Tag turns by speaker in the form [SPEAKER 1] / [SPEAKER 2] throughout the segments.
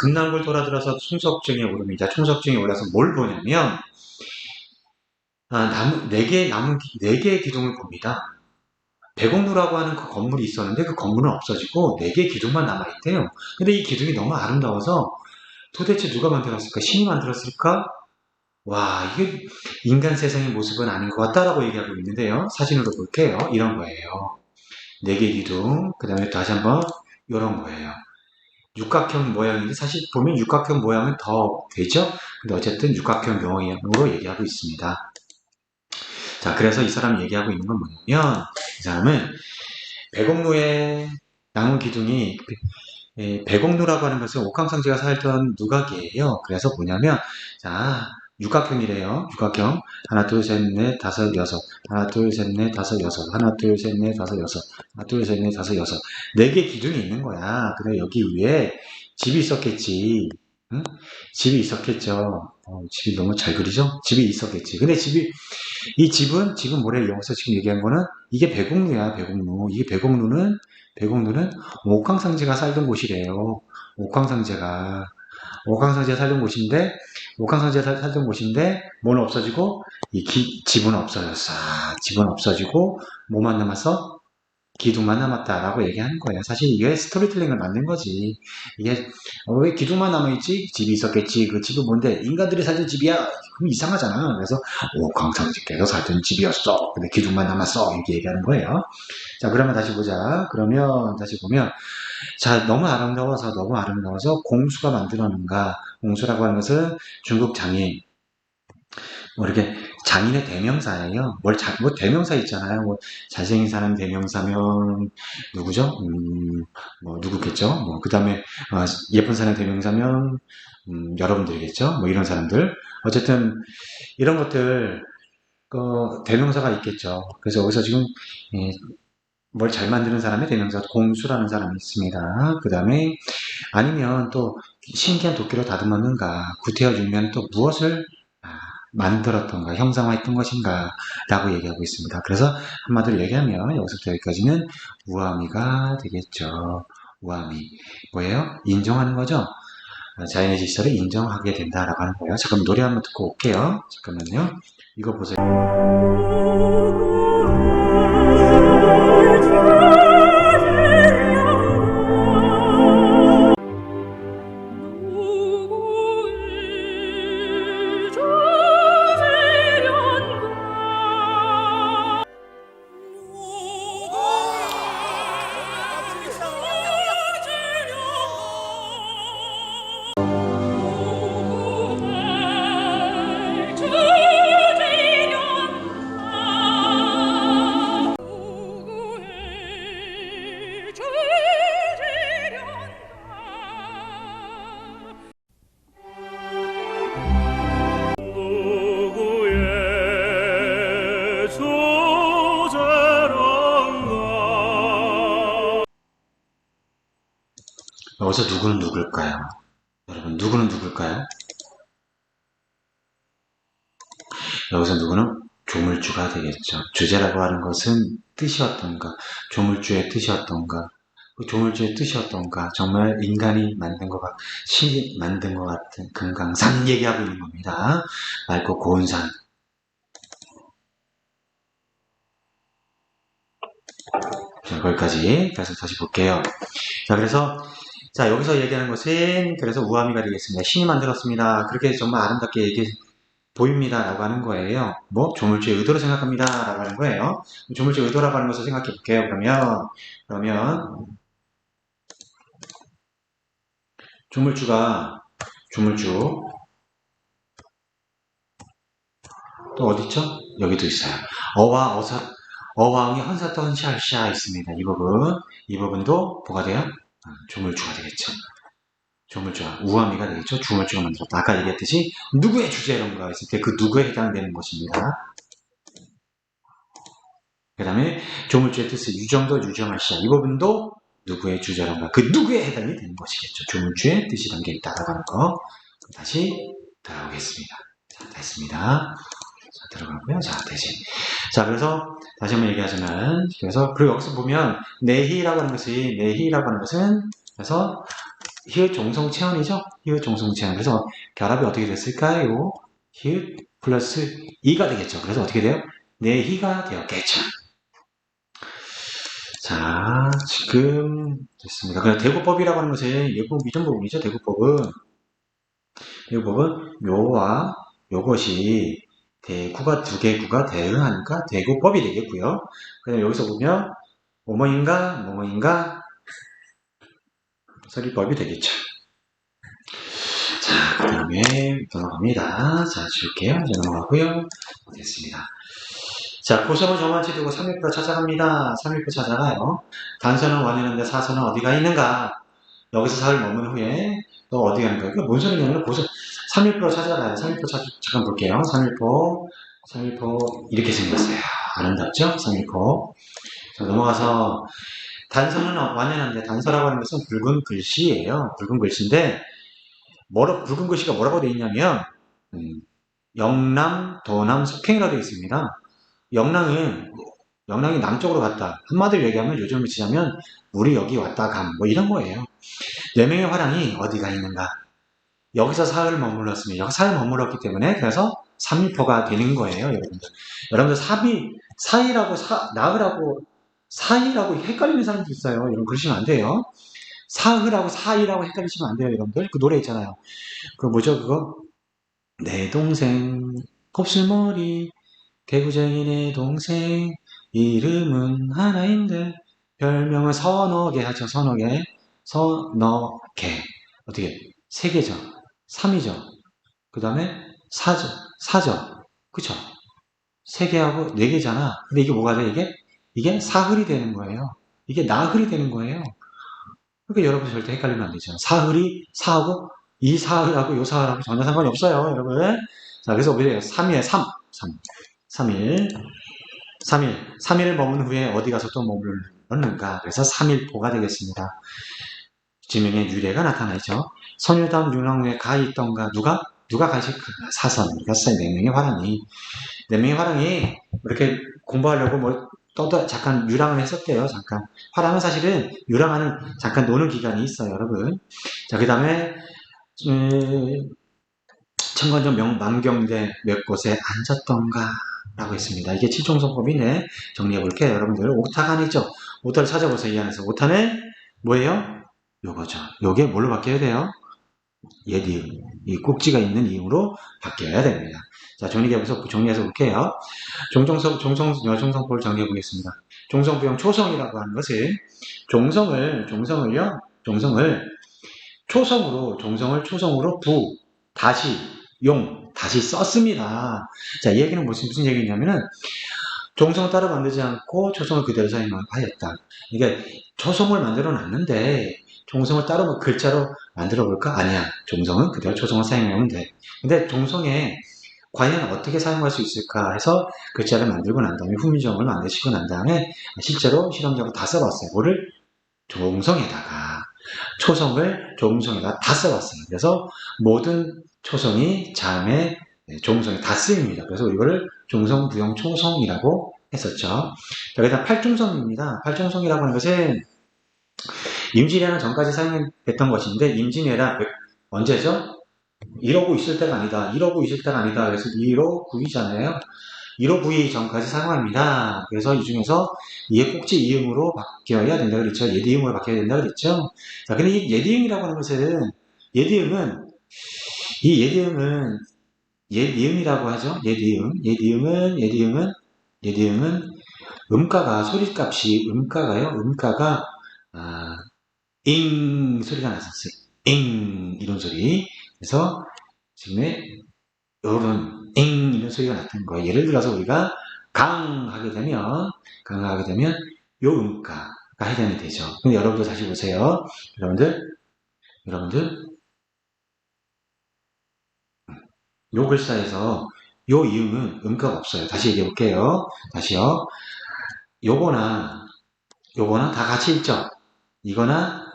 [SPEAKER 1] 극락을 돌아들어서 충석증에 오릅니다. 충석증에 올라서 뭘 보냐면 아, 나무 네개 나무 네 개의 기둥을 봅니다. 백옥루라고 하는 그 건물이 있었는데 그 건물은 없어지고 네 개의 기둥만 남아 있대요. 근데 이 기둥이 너무 아름다워서 도대체 누가 만들었을까? 신이 만들었을까? 와, 이게 인간 세상의 모습은 아닌 것 같다라고 얘기하고 있는데요. 사진으로 볼게요. 이런 거예요. 네개 기둥, 그 다음에 다시 한번 이런 거예요. 육각형 모양인데 사실 보면 육각형 모양은 더 되죠? 근데 어쨌든 육각형 모양으로 얘기하고 있습니다. 자, 그래서 이 사람이 얘기하고 있는 건 뭐냐면 이 사람은 백옥루의 나무 기둥이 예, 백옥루라고 하는 것은 옥황상제가 살던 누각이에요. 그래서 뭐냐면 자 육각형이래요. 육각형 하나 둘 셋 넷 다섯 여섯 하나 둘 셋 넷 다섯 여섯 하나 둘 셋 넷 다섯 여섯 하나 둘 셋 넷 다섯 여섯 네 개 기둥이 있는 거야. 근데 여기 위에 집이 있었겠지. 응? 집이 있었겠죠. 어, 집이 너무 잘 그리죠? 집이 있었겠지. 근데 집이 이 집은 지금 뭐래 여기서 지금 얘기한 거는 이게 백옥루야 백옥루. 이게 백옥루는 백옥루는 옥황상제가 살던 곳이래요. 옥황상제가 옥황상제가 살던 곳인데 옥황상제가 살- 살던 곳인데 뭐는 없어지고 이 기- 집은 없어졌어. 아, 집은 없어지고 뭐만 남았어? 기둥만 남았다라고 얘기하는 거예요. 사실 이게 스토리텔링을 만든 거지. 이게 어, 왜 기둥만 남아있지? 집이 있었겠지. 그 집은 뭔데? 인간들이 살던 집이야. 그럼 이상하잖아. 그래서 옥황상제께서 살던 집이었어. 근데 기둥만 남았어. 이렇게 얘기하는 거예요. 자, 그러면 다시 보자. 그러면 다시 보면 자, 너무 아름다워서 너무 아름다워서 공수가 만들었는가? 공수라고 하는 것은 중국 장인 뭐 이렇게 장인의 대명사예요. 뭘 자, 뭐 대명사 있잖아요. 뭐 잘생긴 사람 대명사면 누구죠? 음, 뭐 누구겠죠? 뭐 그다음에 어, 예쁜 사람 대명사면 음, 여러분들이겠죠? 뭐 이런 사람들. 어쨌든 이런 것들 그 대명사가 있겠죠. 그래서 여기서 지금 예, 뭘잘 만드는 사람의 대명사 공수라는 사람이 있습니다. 그 다음에 아니면 또 신기한 도끼로 다듬었는가 구태여 주면 또 무엇을 아, 만들었던가 형상화했던 것인가 라고 얘기하고 있습니다. 그래서 한마디로 얘기하면 여기서부터 여기까지는 우아미가 되겠죠. 우아미 뭐예요? 인정하는 거죠. 아, 자연의 질서를 인정하게 된다라고 하는 거예요. 잠깐 노래 한번 듣고 올게요. 잠깐만요. 이거 보세요. 여기서 누구는 누굴까요? 여러분, 누구는 누굴까요? 여기서 누구는 조물주가 되겠죠. 주제라고 하는 것은 뜻이 어떤가, 조물주의 뜻이 어떤가, 그 조물주의 뜻이 어떤가, 정말 인간이 만든 것 같, 신이 만든 것 같은 금강산 얘기하고 있는 겁니다. 맑고 고운 산. 자, 거기까지. 그래서 다시 볼게요. 자, 그래서 자, 여기서 얘기하는 것은 그래서 우아미가 되겠습니다. 신이 만들었습니다. 그렇게 정말 아름답게 얘기 보입니다. 라고 하는 거예요. 뭐? 조물주의 의도로 생각합니다. 라고 하는 거예요. 조물주의 의도라고 하는 것을 생각해 볼게요. 그러면, 그러면, 조물주가, 조물주, 또 어디있죠? 여기도 있어요. 어와 어사, 어왕이 헌사또 헌시할시아 있습니다. 이 부분, 이 부분도 뭐가 돼요? 아, 조물주가 되겠죠. 조물주가 우아미가 되겠죠. 조물주가 만들었다. 아까 얘기했듯이 누구의 주제론가 했을 때 그 누구에 해당되는 것입니다. 그 다음에 조물주의 뜻을 유정도 유정할시아 이 부분도 누구의 주제론가 그 누구에 해당이 되는 것이겠죠. 조물주의 뜻이 담겨 있다라고 하는 거 다시 들어오겠습니다. 자, 됐습니다. 자, 들어가고요. 자, 대신. 자, 그래서 다시 한번 얘기하자면, 그래서, 그리고 여기서 보면, 내희라고 하는 것이, 내희라고 하는 것은, 그래서, 히읗 종성 체언이죠? 히읗 종성 체언. 그래서 결합이 어떻게 됐을까요? 히읗 플러스 이가 되겠죠. 그래서 어떻게 돼요? 내희가 되었겠죠. 자, 지금 됐습니다. 그냥 대구법이라고 하는 것은 예법 이전 부분이죠. 대구법은 대구법은 요와 요것이 대구가 두 개구가 대응하니까 대구법이 되겠고요. 그다음 여기서 보면 뭐뭐인가 뭐뭐인가 서리법이 되겠죠. 자, 그 다음에 넘어갑니다. 자, 지울게요. 이제 넘어가고요. 됐습니다. 자, 고성을 저만치 두고 3일표 찾아갑니다. 3일표 찾아가요. 단서는 원하는데 사서는 어디가 있는가? 여기서 사흘 머문 후에 또 어디 가는 거예요? 뭔 소리냐면 고성 3일표 찾아가요. 3일표 찾 잠깐 볼게요. 3일표 3일표 이렇게 생겼어요. 아름답죠? 3일표 자, 넘어가서 단서는 완연한데 단서라고 하는 것은 붉은 글씨예요. 붉은 글씨인데 뭐라, 붉은 글씨가 뭐라고 되어 있냐면 음, 영남, 도남, 석행이라고 되어 있습니다. 영랑은 영랑이 남쪽으로 갔다. 한마디로 얘기하면 요즘을 치자면 우리 여기 왔다 감 뭐 이런 거예요. 네 명의 화랑이 어디가 있는가? 여기서 사흘 머물렀으면 여기 사흘 머물렀기 때문에 그래서 3일포가 되는 거예요, 여러분들. 여러분들 사비 사이라고 사 나으라고 사이라고 헷갈리는 사람도 있어요. 이런 그러시면 안 돼요. 사흘하고 사이라고 헷갈리시면 안 돼요, 여러분들. 그 노래 있잖아요. 그 뭐죠, 그거? 내 동생 곱슬머리 개구쟁이 내 동생 이름은 하나인데 별명은 선어개 하죠 선어개 선어개 어떻게 세 개죠 3이죠. 그 다음에 사죠. 사죠. 그쵸? 세 개하고 네 개잖아. 근데 이게 뭐가 돼 이게? 이게 사흘이 되는 거예요. 이게 나흘이 되는 거예요. 그러니까 여러분 절대 헷갈리면 안 되죠. 사흘이 사하고 이 사흘하고 요 사흘하고 전혀 상관이 없어요 여러분. 자 그래서 우리 3에 3 3 3일. 3일. 3일을 머문 후에 어디 가서 또 머물렀는가? 그래서 3일포가 되겠습니다 지명의 유래가 나타나죠 선유담 윤왕후에 가 있던가 누가 누가 가실 사선 그러니까 네 명의 화랑이 네 명의 화랑이 이렇게 공부하려고 뭐 떠도 잠깐 유랑을 했었대요 잠깐 화랑은 사실은 유랑하는 잠깐 노는 기간이 있어요 여러분 자 그 다음에 음, 청관전 명 만경대 몇 곳에 앉았던가 라고 했습니다. 이게 칠종성법이네. 정리해 볼게요. 여러분들 오타간이죠. 오타를 찾아보세요. 이 안에서 오타는 뭐예요? 요거죠. 요게 뭘로 바뀌어야 돼요? 예디음. 이 꼭지가 있는 이음으로 바뀌어야 됩니다. 자, 정리해서 정리해서 볼게요. 종성성 종성 여종성법을 정리해 보겠습니다. 종성부형 초성이라고 하는 것은 종성을 종성을요. 종성을 초성으로 종성을 초성으로 부 다시 용 다시 썼습니다. 자, 이 얘기는 무슨, 무슨 얘기냐면은, 종성을 따로 만들지 않고 초성을 그대로 사용하였다. 이게 초성을 만들어 놨는데, 종성을 따로 뭐 글자로 만들어 볼까? 아니야. 종성은 그대로 초성을 사용하면 돼. 근데 종성에 과연 어떻게 사용할 수 있을까 해서 글자를 만들고 난 다음에 후미정을 만드시고 난 다음에 실제로 실험적으로 다 써봤어요. 뭐를? 종성에다가 초성을 종성에다 다 써봤어요. 그래서 모든 초성이 자음의 종성에 다 쓰입니다. 그래서 이거를 종성, 부영, 초성이라고 했었죠. 자, 그다음 팔중성입니다. 팔중성이라고 하는 것은 임진왜란 전까지 사용했던 것인데 임진왜란 언제죠? 이러고 있을 때가 아니다. 이러고 있을 때가 아니다. 그래서 1호 9이잖아요. 1호 9이 전까지 사용합니다. 그래서 이 중에서 이해 꼭지 이음으로 바뀌어야 된다 그랬죠. 예디음으로 바뀌어야 된다 그랬죠. 자, 근데 이 예디음이라고 하는 것은 예디음은 이 예디음은 예디음이라고 하죠. 예디음. 예디음은 예디음은 예디음은 음가가 소리값이 음가가요. 음가가 아, 잉 소리가 났었어요. 잉 이런 소리. 그래서 지금의 이런 잉 이런 소리가 났던 거예요. 예를 들어서 우리가 강 하게 되면 강 하게 되면 요 음가가 해당이 되죠. 근데 여러분들 다시 보세요. 여러분들 여러분들 요 글자에서 요 이음은 음가가 없어요. 다시 얘기해 볼게요. 다시요. 요거나 요거나 다 같이 있죠. 이거나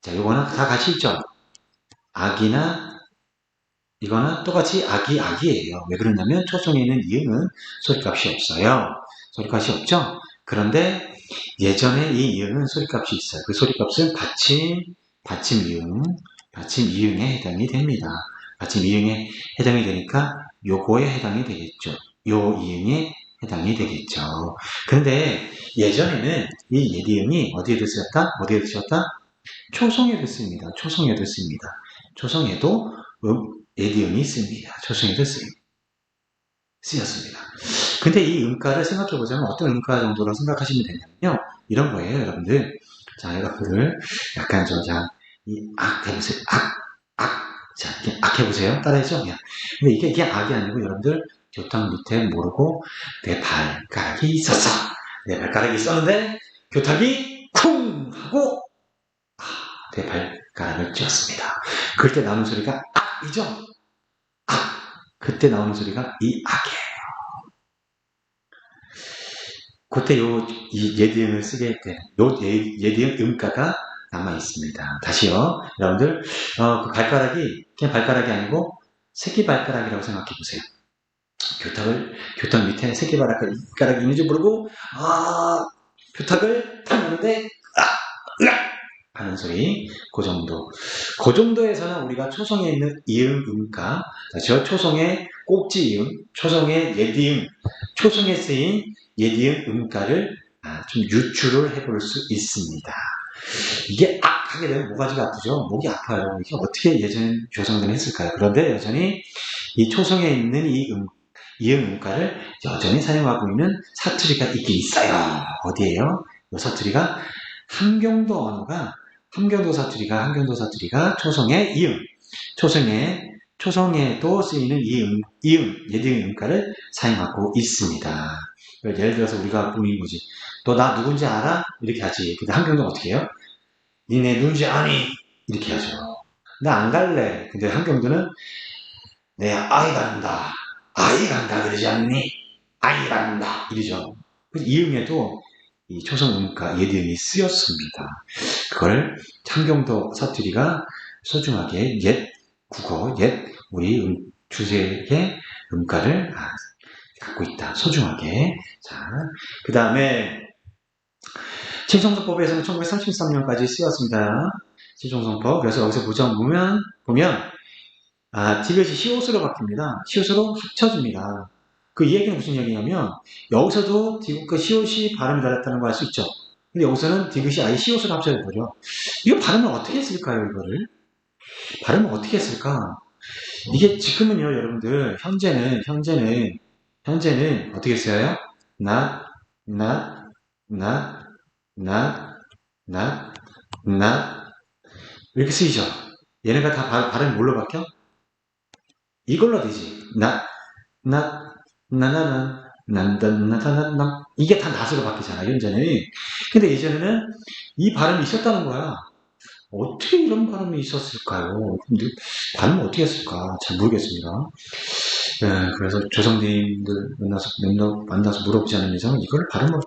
[SPEAKER 1] 자 요거나 다 같이 있죠. 악이나 이거나 똑같이 악이 악이에요. 왜 그러냐면 초성에 있는 이음은 소리값이 없어요. 소리값이 없죠. 그런데 예전에 이 이음은 소리값이 있어요. 그 소리값은 받침, 받침 이응, 받침 이응에 해당이 됩니다. 받침 이응에 해당이 되니까 요거에 해당이 되겠죠. 요 이응에 해당이 되겠죠. 그런데 예전에는 이 예디응이 어디에도 쓰였다? 어디에도 쓰였다? 초성에도 씁니다. 초성에도 씁니다. 초성에도 음, 예디응이 씁니다. 초성에도 쓰, 쓰였습니다. 근데 이 음가를 생각해 보자면 어떤 음가 정도로 생각하시면 되냐면요. 이런 거예요, 여러분들. 자, 여러분들 약간 저, 자, 이 악 해보세요. 악, 악. 자, 이렇게 악 해보세요. 따라해죠? 그냥. 근데 이게, 이게 악이 아니고 여러분들 교탁 밑에 모르고 내 발가락이 있었어. 내 발가락이 있었는데 교탁이 쿵 하고 아, 내 발가락을 찧었습니다. 그럴 때 나오는 소리가 악이죠? 악. 그때 나오는 소리가 이 악이에요. 그때 요, 이 예디음을 쓰게 된, 요 예, 예디음 음가가 남아 있습니다. 다시요. 여러분들, 어, 그 발가락이 그냥 발가락이 아니고 새끼 발가락이라고 생각해 보세요. 교탁을, 교탁 밑에 새끼 발가락이 발가락이 있는지 모르고, 아, 교탁을 탔는데, 아! 하는 소리. 그 정도. 그 정도에서는 우리가 초성에 있는 이음, 음가, 저 초성의 꼭지 이음, 초성의 예디음, 초성에 쓰인 예디음 음가를 아, 좀 유추를 해볼 수 있습니다. 이게 악 하게 되면 모가지가 아프죠. 목이 아파요. 이게 어떻게 예전에 조상들은 했을까요? 그런데 여전히 이 초성에 있는 이 음, 이음 음가를 여전히 사용하고 있는 사투리가 있긴 있어요. 어디에요? 이 사투리가 함경도 언어가 함경도 사투리가 함경도 사투리가 초성의 이음, 초성의 초성에도 쓰이는 이음, 이음, 예디음 음가를 사용하고 있습니다. 예를 들어서 우리가 보는 거지. 너 나 누군지 알아? 이렇게 하지. 근데 한경도는 어떻게 해요? 니네 누군지 아니? 이렇게 하죠. 나 안 갈래. 근데 한경도는 내 아이 간다. 아이 간다 그러지 않니? 아이 간다. 이러죠. 이음에도 이 초성 음가 예디음이 쓰였습니다. 그걸 창경도 사투리가 소중하게 옛 국어, 옛 우리 음, 주제의 음가를 아, 갖고 있다. 소중하게. 자, 그 다음에 친청성법에서는 1933년까지 쓰였습니다. 친청성법. 그래서 여기서 보자 보면 보면 아, 디귿이 시옷으로 바뀝니다. 시옷으로 합쳐집니다. 그이 얘기는 무슨 얘기냐면 여기서도 디귿과 그 시옷이 발음이 달랐다는 걸 알 수 있죠. 근데 여기서는 디귿이 아예 시옷으로 합쳐져 버려. 이거 발음을 어떻게 했을까요, 이거를? 발음을 어떻게 했을까? 이게 지금은요, 여러분들, 현재는, 현재는, 현재는 어떻게 써요? 나, 나, 나, 나, 나, 나. 이렇게 쓰이죠? 얘네가 다 발, 발음이 뭘로 바뀌어? 이걸로 되지. 나, 나, 나나나, 난단나다난나. 이게 다 낫으로 바뀌잖아, 현재는. 근데 예전에는 이 발음이 있었다는 거야. 어떻게 이런 발음이 있었을까요? 근데 발음을 어떻게 했을까? 잘 모르겠습니다. 예, 그래서 조상님들 만나서, 만나- 만나서 물어보지 않은 이상 이걸 발음을,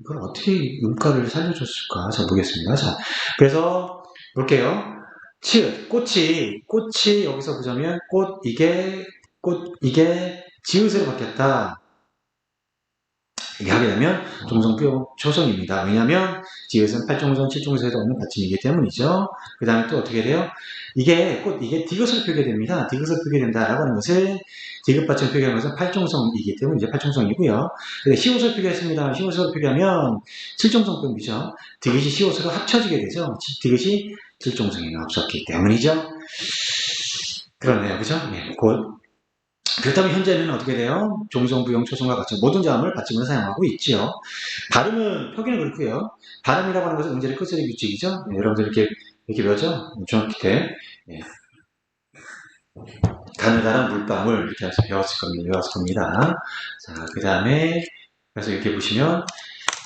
[SPEAKER 1] 이걸 어떻게 음가를 살려줬을까? 잘 모르겠습니다. 자, 그래서 볼게요. 치읓, 꽃이, 꽃이 여기서 보자면 꽃, 이게, 꽃, 이게 지읒으로 바뀌었다. 이렇게 하게 되면 종성표 초성입니다. 왜냐하면 지읒은 8종선, 7종선에도 없는 받침이기 때문이죠. 그 다음에 또 어떻게 돼요? 이게 꼭 이게 디귿으로 표기됩니다. 디귿으로 표기된다라고 하는 것은 디귿 받침 표기하는 것은 8종성이기 때문에 이제 8종성이고요. 근데 시옷으로 표기했습니다. 시옷으로 표기하면 7종성법이죠. 디귿이 시옷으로 합쳐지게 되죠. 디귿이 7종성에 없었기 때문이죠. 그러네요. 그죠? 네, 곧 그렇다면 현재는 어떻게 돼요? 종성, 부용, 초성과 같이 모든 자음을 받침으로 사용하고 있지요. 발음은 표기는 그렇고요. 발음이라고 하는 것은 음절의 끝소리 규칙이죠. 네, 여러분들 이렇게 이렇게 배웠죠? 중학교 때 네. 가느다란 물방울 이렇게 해서 배웠을 겁니다. 배웠을 겁니다. 자, 그 다음에 그래서 이렇게 보시면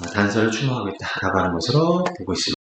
[SPEAKER 1] 아, 단서를 추모하고 있다라고 하는 것으로 보고 있습니다.